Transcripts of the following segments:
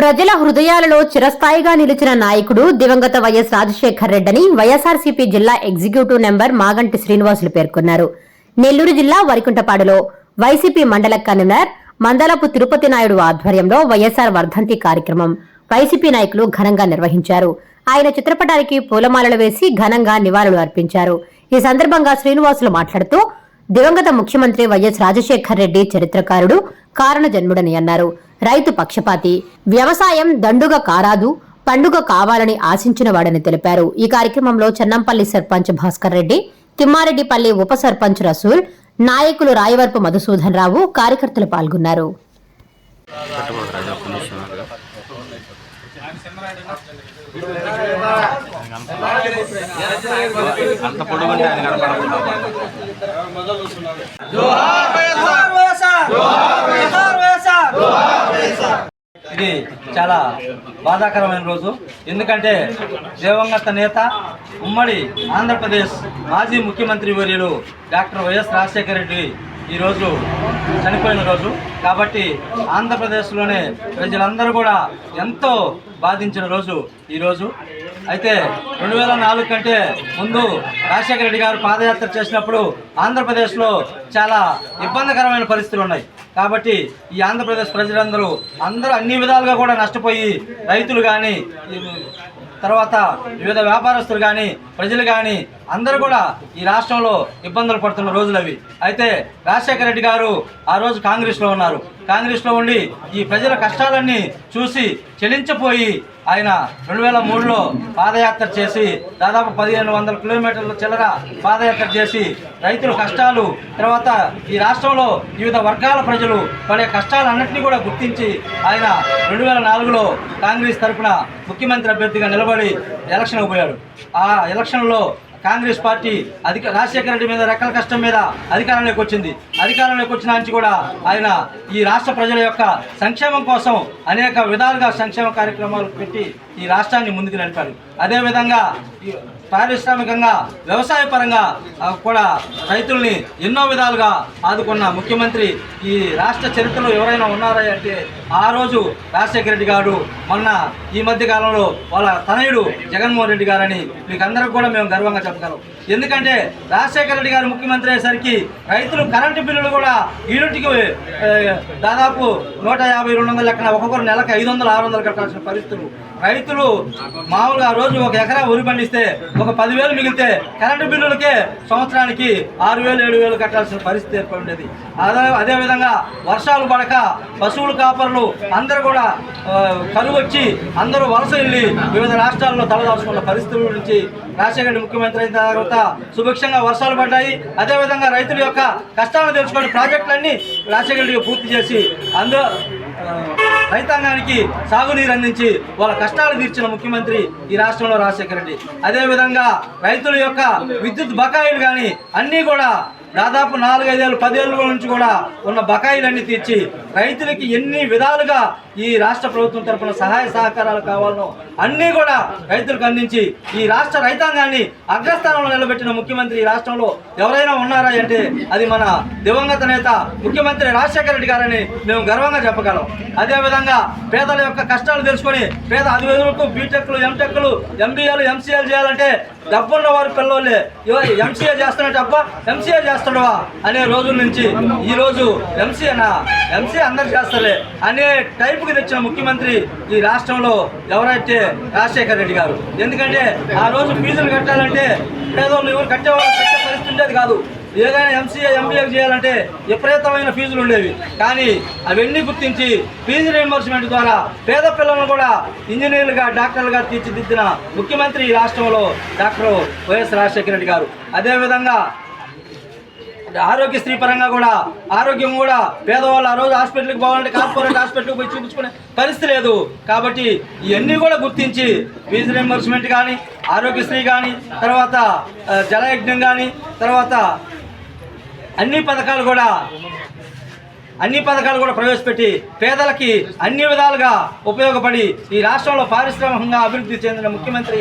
ప్రజల హృదయాలలో చిరస్థాయిగా నిలిచిన నాయకుడు దివంగత వైఎస్ రాజశేఖర్ రెడ్డిని వైఎస్ఆర్సీపీ జిల్లా ఎగ్జిక్యూటివ్ నెంబర్ మాగంటి శ్రీనివాసులు పేర్కొన్నారు. నెల్లూరు జిల్లా వరికుంటపాడులో వైసీపీ మండల కన్వీనర్ మందలపు తిరుపతి నాయుడు ఆధ్వర్యంలో వైఎస్ఆర్ వర్ధంతి కార్యక్రమం వైసీపీ నాయకులు ఘనంగా నిర్వహించారు. ఆయన చిత్రపటానికి పూలమాలలు వేసి ఘనంగా నివాళులు అర్పించారు. ఈ సందర్భంగా శ్రీనివాసులు మాట్లాడుతూ దివంగత ముఖ్యమంత్రి వైఎస్ రాజశేఖర్ రెడ్డి చరిత్రకారుడు కారణ జన్ముడని అన్నారు. రైతు పక్షపాతి. వ్యవసాయం దండుగ కారాదు పండుగ కావాలని ఆశించిన వాడని తెలిపారు. ఈ కార్యక్రమంలో చెన్నంపల్లి సర్పంచ్ భాస్కర్ రెడ్డి తిమ్మారెడ్డిపల్లి ఉప సర్పంచ్ రసూల్ నాయకులు రాయవరపు మధుసూదన్ రావు కార్యకర్తలు పాల్గొన్నారు. అంత పొడుగు ఆయన ఇది చాలా బాధాకరమైన రోజు. ఎందుకంటే దేవంగత నేత ఉమ్మడి ఆంధ్రప్రదేశ్ మాజీ ముఖ్యమంత్రి వర్యులు డాక్టర్ వైఎస్ రాజశేఖర రెడ్డి ఈరోజు చనిపోయిన రోజు. కాబట్టి ఆంధ్రప్రదేశ్లోనే ప్రజలందరూ కూడా ఎంతో బాధించిన రోజు ఈరోజు. అయితే రెండు వేల నాలుగు కంటే ముందు రాజశేఖర రెడ్డి గారు పాదయాత్ర చేసినప్పుడు ఆంధ్రప్రదేశ్లో చాలా ఇబ్బందికరమైన పరిస్థితులు ఉన్నాయి. కాబట్టి ఈ ఆంధ్రప్రదేశ్ ప్రజలందరూ అందరూ అన్ని విధాలుగా కూడా నష్టపోయి రైతులు కానీ తర్వాత వివిధ వ్యాపారస్తులు కానీ ప్రజలు కానీ అందరూ కూడా ఈ రాష్ట్రంలో ఇబ్బందులు పడుతున్న రోజులు అవి. అయితే రాజశేఖర రెడ్డి గారు ఆ రోజు కాంగ్రెస్లో ఉన్నారు. కాంగ్రెస్లో ఉండి ఈ ప్రజల కష్టాలన్నీ చూసి చెలించిపోయి ఆయన రెండు వేల మూడులో పాదయాత్ర చేసి దాదాపు పదిహేను వందల కిలోమీటర్ల చిల్లర పాదయాత్ర చేసి రైతుల కష్టాలు తర్వాత ఈ రాష్ట్రంలో వివిధ వర్గాల ప్రజలు పడే కష్టాలన్నింటినీ కూడా గుర్తించి ఆయన రెండు వేల నాలుగులో కాంగ్రెస్ తరఫున ముఖ్యమంత్రి అభ్యర్థిగా నిలబడి ఎలక్షన్ పోయాడు ఆ ఎలక్షన్లో కాంగ్రెస్ పార్టీ అధిక రాజశేఖర రెడ్డి మీద రెక్కల కష్టం మీద అధికారంలోకి వచ్చింది. అధికారంలోకి వచ్చిన నుంచి కూడా ఆయన ఈ రాష్ట్ర ప్రజల యొక్క సంక్షేమం కోసం అనేక విధాలుగా సంక్షేమ కార్యక్రమాలు పెట్టి ఈ రాష్ట్రాన్ని ముందుకు నడిపారు. అదేవిధంగా పారిశ్రామికంగా వ్యవసాయ పరంగా కూడా రైతుల్ని ఎన్నో విధాలుగా ఆదుకున్న ముఖ్యమంత్రి ఈ రాష్ట్ర చరిత్రలో ఎవరైనా ఉన్నారా అంటే ఆ రోజు రాజశేఖర రెడ్డి గారు మొన్న ఈ మధ్య కాలంలో వాళ్ళ తనయుడు జగన్మోహన్ రెడ్డి గారని మీకు అందరికి కూడా మేము గర్వంగా చెప్పగలం. ఎందుకంటే రాజశేఖర రెడ్డి గారు ముఖ్యమంత్రి అయ్యేసరికి రైతులు కరెంటు బిల్లులు కూడా యూనిట్కి దాదాపు నూట యాభై రెండు వందల లెక్కన ఒక్కొక్కరు నెలకు ఐదు వందలు ఆరు వందలు కట్టాల్సిన పరిస్థితులు. రైతులు మామూలుగా రోజు ఒక ఎకరా వరి పండిస్తే ఒక పదివేలు మిగిలితే కరెంటు బిల్లులకే సంవత్సరానికి ఆరు వేలు ఏడు వేలు కట్టాల్సిన పరిస్థితి ఏర్పడింది. అదే అదేవిధంగా వర్షాలు పడక పశువులు కాపర్లు అందరూ కూడా కరువు వచ్చి అందరూ వలస వెళ్ళి వివిధ రాష్ట్రాల్లో తలదాచుకున్న పరిస్థితుల నుంచి రాజశేఖర ముఖ్యమంత్రి అయిన తర్వాత సుభిక్షంగా వర్షాలు పడ్డాయి. అదేవిధంగా రైతుల యొక్క కష్టాలను తెలుసుకొని ప్రాజెక్టులన్నీ రాజశేఖర పూర్తి చేసి అందు రైతాంగానికి సాగునీరు అందించి వాళ్ళ కష్టాలు తీర్చిన ముఖ్యమంత్రి ఈ రాష్ట్రంలో రాజశేఖర రెడ్డి. అదేవిధంగా రైతుల యొక్క విద్యుత్ బకాయిలు కానీ అన్నీ కూడా దాదాపు నాలుగైదేళ్ళు పదేళ్ళ నుంచి కూడా ఉన్న బకాయిలన్నీ తీర్చి రైతులకి ఎన్ని విధాలుగా ఈ రాష్ట్ర ప్రభుత్వం తరపున సహాయ సహకారాలు కావాలనో అన్నీ కూడా రైతులకు అందించి ఈ రాష్ట్ర రైతాంగాన్ని అగ్రస్థానంలో నిలబెట్టిన ముఖ్యమంత్రి ఈ రాష్ట్రంలో ఎవరైనా ఉన్నారా అంటే అది మన దివంగత నేత ముఖ్యమంత్రి రాజశేఖర రెడ్డి గారని మేము గర్వంగా చెప్పగలం. అదేవిధంగా పేదల యొక్క కష్టాలు తెలుసుకొని పేద అధివేదులకు బీటెక్లు ఎంటెక్లు ఎంబీఏలు ఎంసీఏలు చేయాలంటే డబ్బున్న వారి పిల్లలే ఎంసీఏ చేస్తున్నట్టు అబ్బా ఎంసీఏ చేస్తున్నావా అనే రోజుల నుంచి ఈరోజు ఎంసీఏనా? ఎంసీఏ అందరు చేస్తారే అనే టైపుకి వచ్చిన ముఖ్యమంత్రి ఈ రాష్ట్రంలో ఎవరైతే రాజశేఖర రెడ్డి గారు? ఎందుకంటే ఆ రోజు ఫీజులు కట్టాలంటే పేదోళ్ళు ఎవరు కట్టేవాళ్ళు కట్టే పరిస్థితి ఉండేది కాదు. ఏదైనా ఎంసీఏ ఎంబీఏ చేయాలంటే విపరీతమైన ఫీజులు ఉండేవి. కానీ అవన్నీ గుర్తించి ఫీజు రీఎంబర్స్మెంట్ ద్వారా పేద పిల్లలను కూడా ఇంజనీర్లుగా డాక్టర్లుగా తీర్చిదిద్దిన ముఖ్యమంత్రి ఈ రాష్ట్రంలో డాక్టర్ వైఎస్ రాజశేఖర రెడ్డి గారు. అదేవిధంగా ఆరోగ్యశ్రీ పరంగా కూడా ఆరోగ్యం కూడా పేదవాళ్ళు ఆ రోజు హాస్పిటల్కి పోవాలంటే కార్పొరేట్ హాస్పిటల్కి పోయి చూపించుకునే పరిస్థితి లేదు. కాబట్టి ఇవన్నీ కూడా గుర్తించి ఫీజు రింబర్స్మెంట్ కానీ ఆరోగ్యశ్రీ కానీ తర్వాత జలయజ్ఞం కానీ తర్వాత అన్ని పథకాలు కూడా అన్ని పథకాలు కూడా ప్రవేశపెట్టి పేదలకి అన్ని విధాలుగా ఉపయోగపడి ఈ రాష్ట్రంలో పారిశ్రామికంగా అభివృద్ధి చెందిన ముఖ్యమంత్రి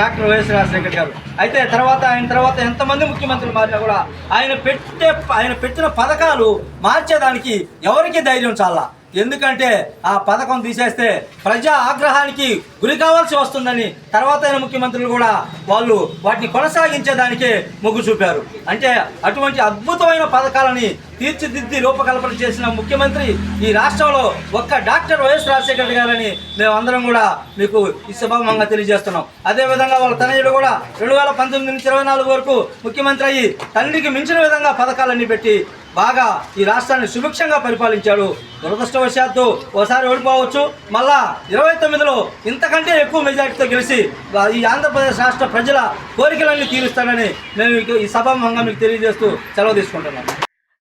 డాక్టర్ వైఎస్ రాజశేఖర్ గారు. అయితే తర్వాత ఆయన తర్వాత ఎంతమంది ముఖ్యమంత్రులు మారినా కూడా ఆయన పెట్టే ఆయన పెట్టిన పథకాలు మార్చేదానికి ఎవరికి ధైర్యం చాలా. ఎందుకంటే ఆ పథకం తీసేస్తే ప్రజా ఆగ్రహానికి గురి కావాల్సి వస్తుందని తర్వాత అయిన ముఖ్యమంత్రులు కూడా వాళ్ళు వాటిని కొనసాగించేదానికే మొగ్గు చూపారు. అంటే అటువంటి అద్భుతమైన పథకాలని తీర్చిదిద్ది రూపకల్పన చేసిన ముఖ్యమంత్రి ఈ రాష్ట్రంలో ఒక్క డాక్టర్ వైఎస్ రాజశేఖర గారని మేమందరం కూడా మీకు ఈ సభామంగా తెలియజేస్తున్నాం. అదేవిధంగా వాళ్ళ తనయుడు కూడా రెండు వేల పంతొమ్మిది నుంచి ఇరవై నాలుగు వరకు ముఖ్యమంత్రి అయ్యి తండ్రికి మించిన విధంగా పథకాలన్నీ పెట్టి బాగా ఈ రాష్ట్రాన్ని సుభిక్షంగా పరిపాలించాడు. దురదృష్టవశాత్తు ఓసారి ఓడిపోవచ్చు. మళ్ళా ఇరవై తొమ్మిదిలో ఇంతకంటే ఎక్కువ మెజార్టీతో గెలిచి ఈ ఆంధ్రప్రదేశ్ రాష్ట్ర ప్రజల కోరికలన్నీ తీరుస్తాడని మేము ఈ- ఈ సభామంగా మీకు తెలియజేస్తూ సెలవు తీసుకుంటున్నాం.